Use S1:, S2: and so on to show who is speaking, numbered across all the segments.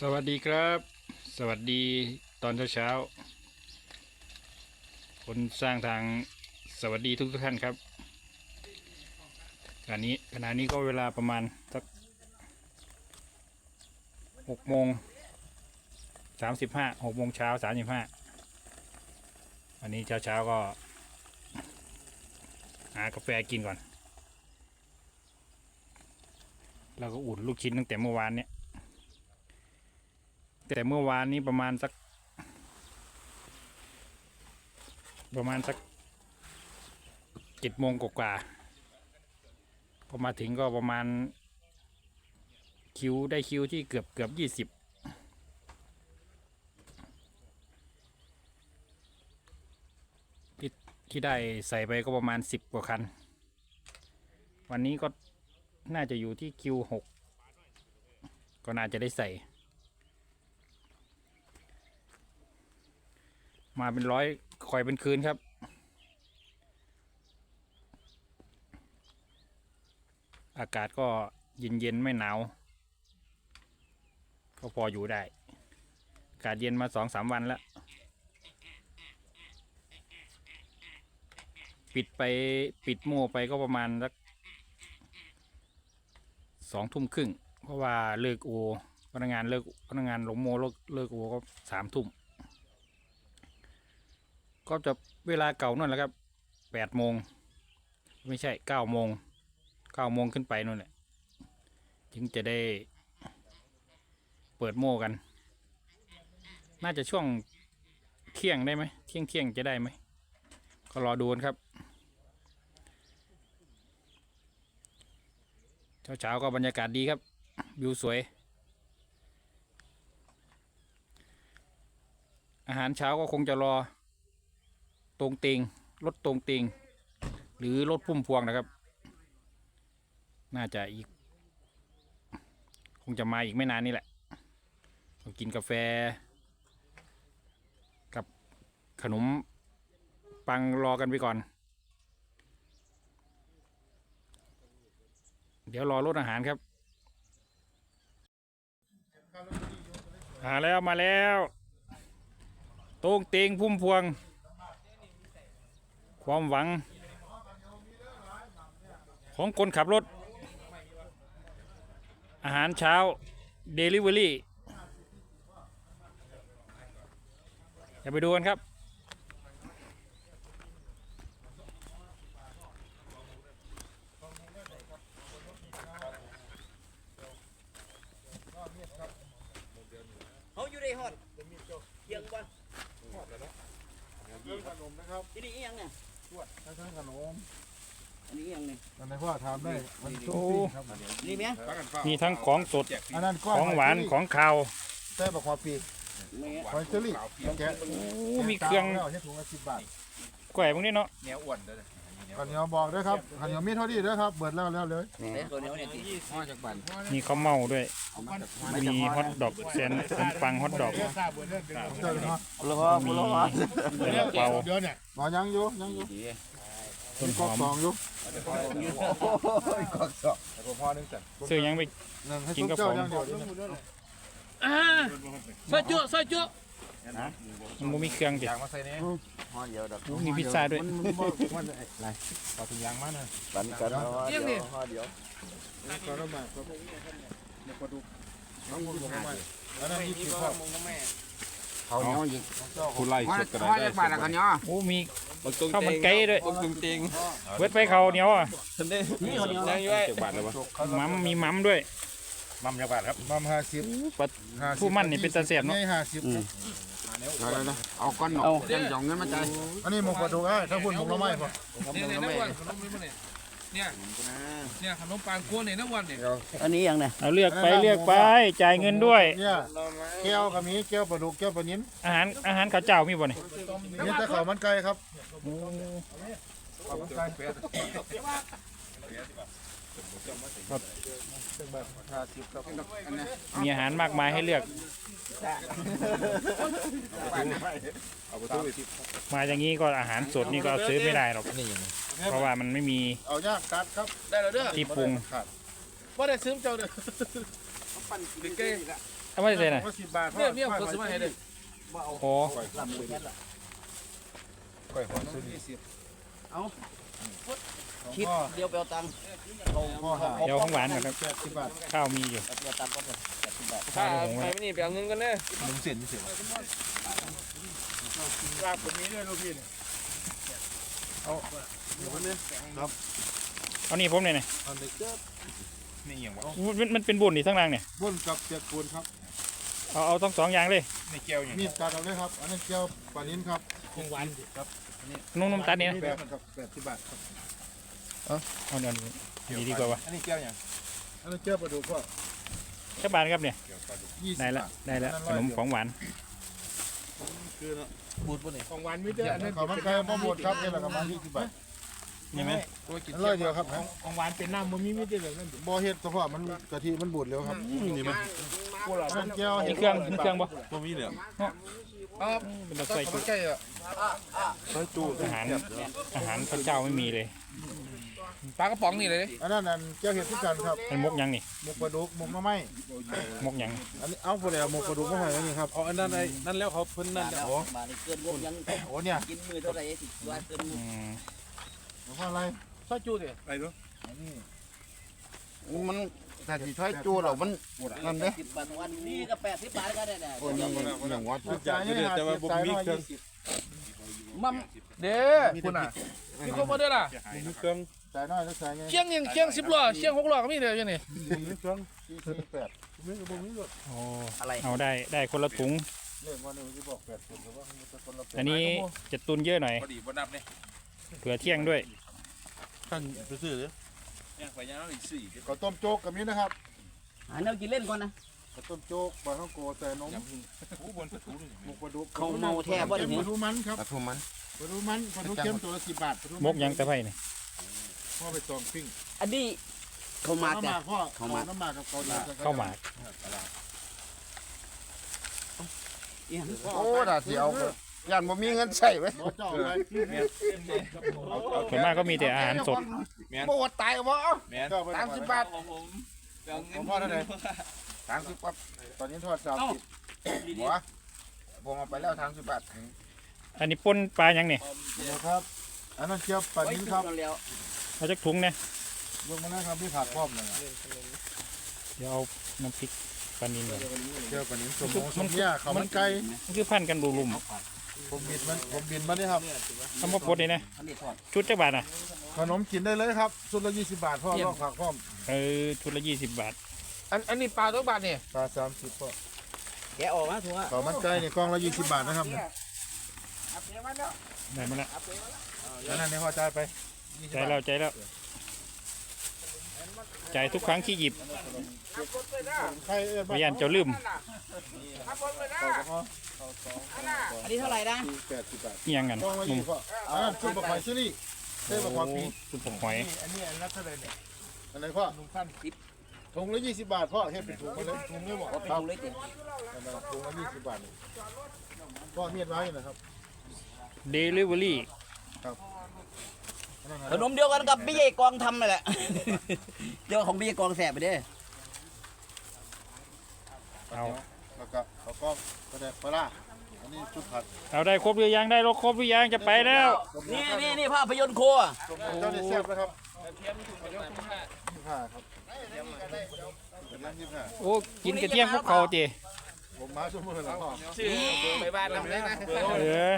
S1: สวัสดีครับ สวัสดีตอนเช้าๆคนสร้างทางสวัสดีทุกทุกๆท่านครับขณะนี้ขณะนี้ก็เวลาประมาณสักหกโมงสามสิบห้าหกโมงเช้าสามสิบห้าวันนี้เช้าๆก็หากาแฟกินก่อน แล้วก็อุ่นลูกชิ้นตั้งแต่เมื่อวานเนี่ย แต่เมื่อวานนี้ประมาณสัก ประมาณสักเจ็ดโมงกว่าพอมาถึงก็ประมาณ คิวได้คิวที่เกือบเกือบยี่สิบที่ที่ได้ใส่ไปก็ประมาณสิบกว่าคัน วันนี้ก็น่าจะอยู่ที่คิวหกก็น่าจะได้ใส่ มาเป็นร้อยคอยเป็นคืนครับ อากาศก็เย็นเย็นไม่หนาว ก็พออยู่ได้ อากาศเย็นมาสองสามวันแล้ว ปิดไปปิดโม่ไปก็ประมาณสักสองทุ่มครึ่ง เพราะว่าเลิกโอพนักงานเลิกพนักงานหลงโมเลิกเลิกโอก็สามทุ่ม ก็จะเวลาเก่านั่นแหละครับแปดโมงไม่ใช่เก้าโมงเก้าโมงขึ้นไปนู่นแหละถึงจะได้เปิดโม่กัน น่าจะช่วงเที่ยงได้ไหมเที่ยงเที่ยงจะได้ไหมก็รอดูนครับ เช้าเช้าๆก็บรรยากาศดีครับ วิวสวย อาหารเช้าก็คงจะรอ ตรงเตงรถตรงเตงหรือรถพุ่มพวงนะครับ น่าจะอีก คงจะมาอีกไม่นานนี่แหละก็กินกาแฟ กับขนมปังรอกันไปก่อน เดี๋ยวรอรถอาหารครับมาแล้วมาแล้วตรงเตงพุ่มพวง ความหวัง ของคนขับรถ อาหารเช้า Delivery อย่าไปดูกันครับ
S2: เขาอยู่ในฮอดเที่ยงก่อน
S3: ขนมนะครับ
S2: ที่นี่อีหยังเนี่ย
S3: ถ้า ทั้งขนม
S2: อันนี้อีหยังเนี่ย
S3: อันไหนพ่อทำได้มันชุ่ม
S1: โอ้
S3: ปิ้งครับ
S2: นี่แม่
S1: มีทั้งของสด
S3: อันนั้นก้
S1: ของหวานของคาว
S3: แต้บอกความปีก
S2: แม่
S3: หอยเชอรี่แกะ
S1: โอ้มีเครื่อง
S3: แล้วให้ถุงละสิบบาท
S1: แกว่พวกนี้เนาะ
S4: เนี้ยอ้วนด้วยนะ
S3: ข้าวเหนียวบอกด้วยครับข้าวเหนียวมีเท่านี้ด้วยครับ เบิดแล้วแล้วเลย
S2: เด็ตัวนี้เนี่ยสิ
S4: ห้อจากบัน
S1: มีข้าวเม่าด้วย มีฮอทดอกแซนขนมปังฮอทดอก
S3: เจอเนาะ
S1: มีซาลาเปา
S3: หมอยังอยู่ยังอยู่
S1: ต้นห
S3: กอ
S1: อกม
S3: สองอยู่
S4: แต่ผมพ่อนึงสั่น
S1: ซื้อยังไป
S3: หนึ่งให้
S1: กิน
S3: ซุป
S1: กับ
S3: เจ้า
S1: ผม
S3: ยังเดียว
S5: ซอยจุซอยจุ
S1: มันบ่มีเครื่องจิ
S4: ยางมาใส่เนี่ย
S1: โอ้มีพิซซ่าด้วย
S3: มันบ่มันอะไร
S4: เอาถุงยางมาหน่อย
S5: เอียงนี่
S3: ขอระบาดครับน้องคนบอกว่าอันนั้นยี่สิบพ่อ
S4: เขาเนี้ยยิง
S3: เจ้า
S4: คุณไล่สดกระไรได้
S5: บ้านละกันเนาะ
S1: โอ้มีข้าวมันไก่ด้วย
S5: ตุ้งติง
S1: เวทไปเขาวเหนียวอะ
S2: นี่เขาเนี่ย
S5: ยังอยู่ไอ้
S4: เจ็ดบาทเลยวะ
S1: มัมมีมัมด้วย
S4: มั่มจักบาทครับ
S3: มัมห้าสิบ
S1: ปัด
S3: ห้าสิบ
S1: ผู้มั่นนี่เป็นตาเสียบเนาะ
S3: นี่ห้าสิบ
S5: เอาก้อนหนอกยังจ่องเงินมาจ่าย
S3: อันนี้หมกปลาดุกอะถ้าพูดหมกละไม้ป่ะ
S5: เนี่ยเนี่ยนักวันขนมนี่มันเนี่ยเนี่ยเนี่ยขนมปังกวนเนี่ยนักวันเนี่ย
S2: อันนี้อีหยังเนี่ย
S1: เอาเลือกไปเลือกไปจ่ายเงินด้วย
S3: เนี่ยแก้วก็มีแก้วปลาดุกแก้วปลานิ้น
S1: อาหารอาหารข้าวเจ้ามีบ่นี่
S3: นี่แต่ข้าวมันไก่ครับ
S1: โอ้
S3: ข้าว มันไก่ห้าสิบครับ
S1: มีอาหารมากมายให้เลือก
S4: เอาไปตู้อีก
S1: มาอย่างนี้ก็อาหารสดนี่ก็ซื้อไม่ได้หรอก
S4: นี่ยังไง
S1: เพราะว่ามันไม่มี
S3: เอายากกัดครับ
S5: ได้แล้วเด้อ
S1: ที่ปรุง
S3: ขาด
S5: ว่าได้ซื้อเจ้าเด้อ
S2: ปั่นกิน
S5: เก้
S1: เอามาใส่น่ะ
S3: ก็สิบบาท
S5: เนี่ยเนี่ยคนสมัยเด็ก
S1: โอ้
S4: ก้อยหอยสุนี
S2: คิดเดียวไปเอาตังค์
S3: พ่อหา
S1: เดี๋ยวของหวานก่อนครับ
S3: แปดสิบบาท
S1: ข้าวมีอยู่
S2: เอาตังค์ก่อนเลยแปดสิบบาท
S1: ข้าวผง
S5: ไป
S1: ไว้
S5: ไม่นี่ไปเอาเงินกันเด้อ
S3: ลุงเสียนเสียนลาบแบบนี้ด้วยลูกพี่เนี่ยเอาเดี๋ยวนี้ครับ
S1: เอานี่ผมเลยนี่
S3: อันนี้เจ้า
S4: นี่อย่างวะ
S1: มันมันเป็นบุญนี่ทั้งรางเนี่ย
S3: บุญกับเปียกปูนครับ
S1: เอาเอาต้องสองอย่างเลย
S4: นี่แก้วอย่าง
S3: มีดตัดเอาเลยครับ อันนี้เจียวปลานิ้นครับ
S5: ของหวาน
S1: นุ่มๆตัดนี่นะ
S3: แปดครับแปดสิบบาทครับ
S1: เอาเดี๋ยวนี้ดีกว่าวะ
S4: อันนี้แก้วอย่าง
S3: อันนี้เจียวปลาดุกก็
S1: แค่บาทครับเนี่ย
S4: แก้วปลาดุก
S3: ยี่สิบ
S1: ได้ละ
S3: บาท
S1: ได้ละขนมของหวาน
S3: คือเนาะ
S5: บูดปุ่นนี่
S3: ของหวานมิเตอร์อันนี้ของมันไก่มะม่วงครับนี่แหละครับมายี่สิบบาท
S1: ใช่ไหม
S3: อันร้อยเดียวครับของหวานเป็นน้ำมันมีมิเตอร์เลยนั่นบ่เฮ็ดเฉพาะมันกะทิมันบูดเร็วครับนี่มั้ยอันนั้นเจียว
S1: มีเครื่องมีเครื่องปะ
S4: บ่มีเหลือง
S1: เป็นแบบใส่จุ
S5: ใกล้อะ
S1: อาหารอาหารพระเจ้าไม่มีเลย
S5: ปลากระป๋องนี่เลย
S3: อันนั้นอันเจียวเห็ดทุกกันครับ
S1: เป็นมกยังนี่
S3: หมกปลาดุกหมกมะไม้
S1: มกยัง
S3: อันนี้เอาพอแล้วหมกปลาดุกมาให้อันนี้ครับ
S4: อ๋ออันนั้นไอ้นั่นแล้วเขาเพิ่นนั่น
S2: แล้วมานี่เกินงบยัง
S3: โอ้เนี่ย
S2: กินมือเท่าไหร่สิว่าเกินง
S1: อื
S2: บ
S1: ม
S3: หมกอะไร
S5: ซอยจูดิ
S4: ไปดู
S6: มันถ้าสิช่วยจูเรามันนั่นเด้
S2: สิบบาทวันนี้ก็แปดสิบบาทก็ได้แน่
S6: โอ้ยยังยังวัด
S3: จ่ายนี่ฮะจ่ายร้อยยี่สิบ
S2: มั่ม
S5: เด้อคุณอะมีคนมาเด้อล่ะ
S4: มีเครื่อง
S3: จ่ายน้อยแล้วจ่ายไง
S5: เชียงยังเชียงสิบล้อเชียงหกล้อก็มีเด้อยังนี่
S3: มีเครื่องสี่สิบแปดมีกระบอกนี้ด้วย
S1: โอ้
S2: อะไร
S1: เอาได้ได้คนละถุง
S3: เลขวันนี้ที่บอกแปดคนหรือว่ามันจะคนละแปด
S1: อันนี้จะตุนเยอะหน่อย
S4: พอดีบ่นับเนี่ย
S1: เผื่อเที่ยงด้วย
S3: ท่านไปซื้อเลย
S4: ย่างไปย่างอีกสี่
S3: ข้าวต้มโจ๊กกับนี้นะครับ
S2: หาแนวกินเล่นก่อนนะ
S3: ข้าวต้มโจ๊กปลาท่องโกใส่นม
S4: ผู้บนประตูนี่
S3: หมกปลาดุก
S2: เขาเมาแท้บ่ได้
S3: ป
S2: นี่
S3: ลาดุกมันครับ
S6: ปทุมมัน
S3: ปลาดุกมันปลาดุกเค็มตัวละสิบบาท
S1: มกยังตะไคร่นี่
S3: พ่อไปซองปิ้ง
S2: อันนี้เขามา
S3: น้ำห
S2: แต่
S3: มากพ่อ
S2: ข้าวหมาก
S3: น้ำหมากกับข้าวเหนียว
S1: ข้าวหมาก
S6: โอ้ถ้าสิเอาย่านบ่มีเงินใช้ไว้
S3: บ่เจ้าไป
S1: ส่วนมากก็มีแต่อาหารสด
S6: บ่ว่าตายบ่เอา
S4: แม่น
S3: เจ้าไป
S6: สามสิบบาท
S3: ของพ่อเท่าไหร่
S6: สามสิบบาท
S3: ตอนนี้ทอดสามสิบ
S6: บ่ผมเอาไปแล้วสามสิบบาท
S1: อันนี้ปนปลายังนี่
S3: นะครับ อันนั้นเจียวปลานิ้นครับ
S2: แล้ว
S1: เอาจักถุงเนี่ย
S3: ลงมานะครับที่ผักพร้อมเลย
S1: เดี๋ยวเอาน้ำพริกปลานิลก่อน
S3: เจียวปลานิ้นสมมสมเนี่ยข้าวมันไก่
S1: มันคือพันกันรุม
S3: ผมบิดมันผมบินมานี่ครับ
S1: ๆคำว่าปดนี่นะ
S2: อันนี้ทอด
S1: ชุดจักบาทอะ
S3: ขนมกินได้เลยครับชุดละยี่สิบบาทพ่อลอกผักพร้อม
S1: เออชุดละยี่สิบบาท
S5: อันอันนี้ปลาตัวบาทนี่
S3: ปลาสามสิบพ่อ
S2: แกะออกนะทัว
S3: ข้าวมันไก่เนี่ยกล่องละยี่สิบบาทนะครับเนี่ย
S1: ได้มาละ
S3: อันนั้นในพ่อจ่ายไป
S1: ใจแล้วใจแล้วใจายทุกครั้งที่หยิบ
S3: ใครเอ้ย
S1: พยานเจ้าลืม
S3: ข้าวกะเพรา
S2: อันนี้เท่าไหร่นะ
S3: แปดสิบบาท
S1: เอียงกัน
S3: กล่องละ
S1: นุ่
S3: ยี่
S1: ม
S3: สิบพ่ออันนั้นชุดบะหอยซิลี่เส้นบะหอยปี
S1: สุดผมหอย
S3: อันนี้อันละเท่าไหร่เนี่ยอันไหนพ่อถุงพันสิบถุงละยี่สิบบาทพ่อเฮ็ดเป็นถุงมาเลยถุงเลยบ่
S2: เอาไป
S3: ครับ
S2: ดูเลยติ
S3: อันนั้นถุงละยี่สิบบาทนี่พ่อเมียดไว้นะครับ
S1: เดลิเวอรี่
S3: อันนั้น
S2: ขนมเดียวกันกับพี่ใหญ่กองทำนั่นแหละ เดี๋ยวของพี่ใหญ่กองแสบไปเด้อ
S1: เอา
S3: แล้วก็ข้าวกล้องก็ได้ปลาร้าอันนี้ชุดผัด
S1: เอาได้ครบหรือยังได้รถครบหรือยังจะไปแล้ว
S2: นี่นี่นี่ภาพยนตร์ครัว
S3: เจ้าได้แซ่บนะครับยี่ห้าครับเป็นร้านยี่ห้า
S1: โอ้กินกระเทียมพวกเขาจี
S3: ผมมาชั่วโมงแล้วพ่อ
S5: ไปบ้านนำได้นะ
S1: เออ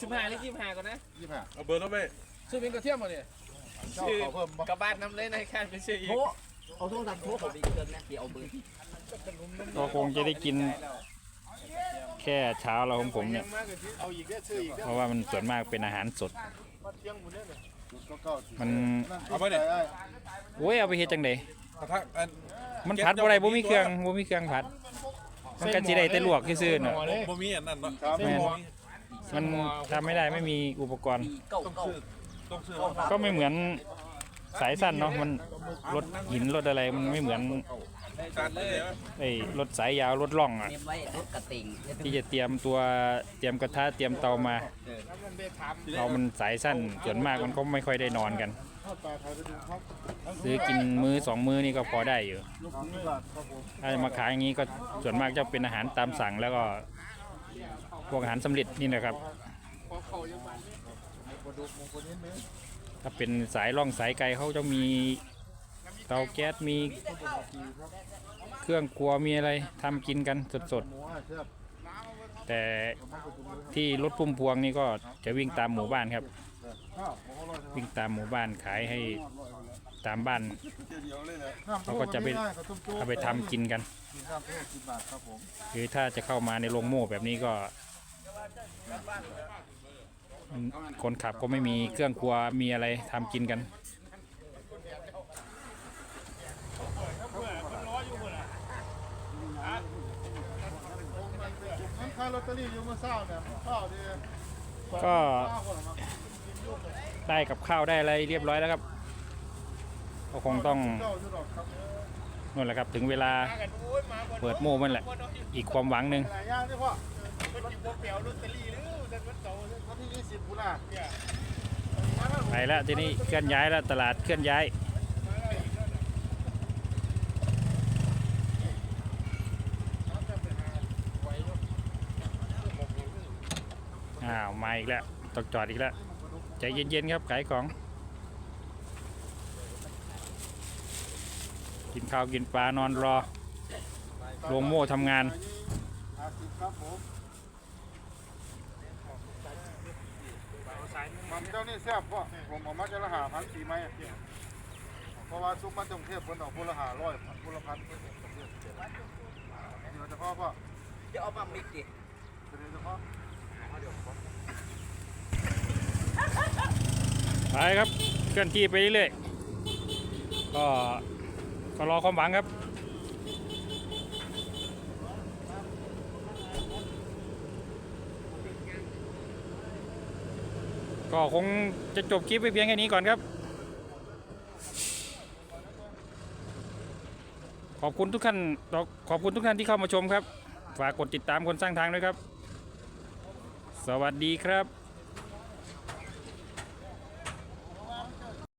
S5: สิบห้าหรือยี่สิบห้าก่อนนะ
S3: ยี่ห้า
S4: เอาเบอร์แล้วไป
S5: ซื้อเป็นกระเทียมมาเนี่ย
S3: เจ้าขอเพิ่มบ่
S5: กลับบ้านนำเลยนะแค่ไปซื้ออีก
S2: โถเอาโทรศัพท์โทรผมอีกเครื่องนะที่เอาเบอร์
S1: ก็คงจะได้กิน แค่เช้าเราของผมเนี่ย
S3: เอาอีกได้ซื้ออีก
S1: เพราะว่ามันส่วนมากเป็นอาหารสด
S3: มาเที่ยงหมดเลยเนี่ยชุดก็เก้าสิบ
S1: มัน
S3: เอาไปเนี่ย
S1: โอ้ยเอาไปเฮ็ดจังได
S4: กระทะอัน
S1: มันผัดบ่ได้บ่มีเครื่องบ่มีเครื่องผัด มันก็สิได้แต่ลวกซื่อๆน่ะ
S4: บ่มีอันนั้นเนาะ
S3: ครับ
S1: แม่นมันทำไม่ได้ไม่มีอุปกรณ์
S2: ปีเก้าเก้า
S4: ต้องซื้อ
S1: ก็ไม่เหมือนสายสั้นเนาะมันรถหินรถอะไรมันไม่เหมือน
S4: การเลยเหรอ
S1: ไอ้รถสายยาวรถล่องอะ
S2: เนมไว้รถกระติ่ง
S1: ที่จะเตรียมตัวเตรียมกระทะเตรียมเตามาเรามันสายสั้นส่วนมากมันก็ไม่ค่อยได้นอนกัน
S4: ค
S3: ทอดปลาขายไปดูครับ
S1: ซื้อกินมือสองมือนี่ก็พอได้อยู่
S3: ลูกนี้บาทครับผม
S1: ถ้ามาขายอย่างนี้ก็ส่วนมากจะเป็นอาหารตามสั่งแล้วก็พวกอาหารสำเร็จนี่นะครับ ถ้าเป็นสายล่องสายไกลเขาจะมีเตาแก๊สมีเครื่องครัวมีอะไรทำกินกันสดๆ แต่ที่รถพุ่มพวงนี่ก็จะวิ่งตามหมู่บ้านครับ
S3: วิ่ง
S1: ตามหมู่บ้านขายให้ตามบ้านเขาก็จะไปเอาไปทำกินกันหรือถ้าจะเข้ามาในโรงโม่แบบนี้ก็ คนขับก็ไม่มีเครื่องครัวมีอะไรทำกินกันก็ได้กับข้าวได้อะไรเรียบร้อยแล้วครับก็คงต้องนั่นแหละครับถึงเวลาเปิดโม่มันแหละ อีกความหวังหนึ่ง
S3: วันที่ยี่สิบกุลา
S1: ไปแล้วทีนี้เคลื่อนย้ายแล้วตลาดเคลื่อนย้ายอ้าวมาอีกแล้วต้องจอดอีกแล้วใจเย็นๆครับขายของ กินข้าวกินปลานอนรอโรงโม่ทำงาน
S3: ครับผมมัน เจ้านี่แซ่บพ่อผมเออกมาจะละหาพันสี่ไม้เพราะว่าซุปมันต้องเทียบคนออกคนละหาร้อยคนละพันเดี๋ยวจะพ่อพ่อ
S2: จะเอามามิกดิ
S3: เดี๋ยวจะพ่อ
S1: ไปครับเคลื่อนที่ไปเรื่อยๆก็ก็รอความหวังครับ ก็คงจะจบคลิปไปเพียงแค่นี้ก่อนครับ ขอบคุณทุกท่านขอบคุณทุกท่านที่เข้ามาชมครับ ฝากกดติดตามคนสร้างทางด้วยครับ สวัสดีครับ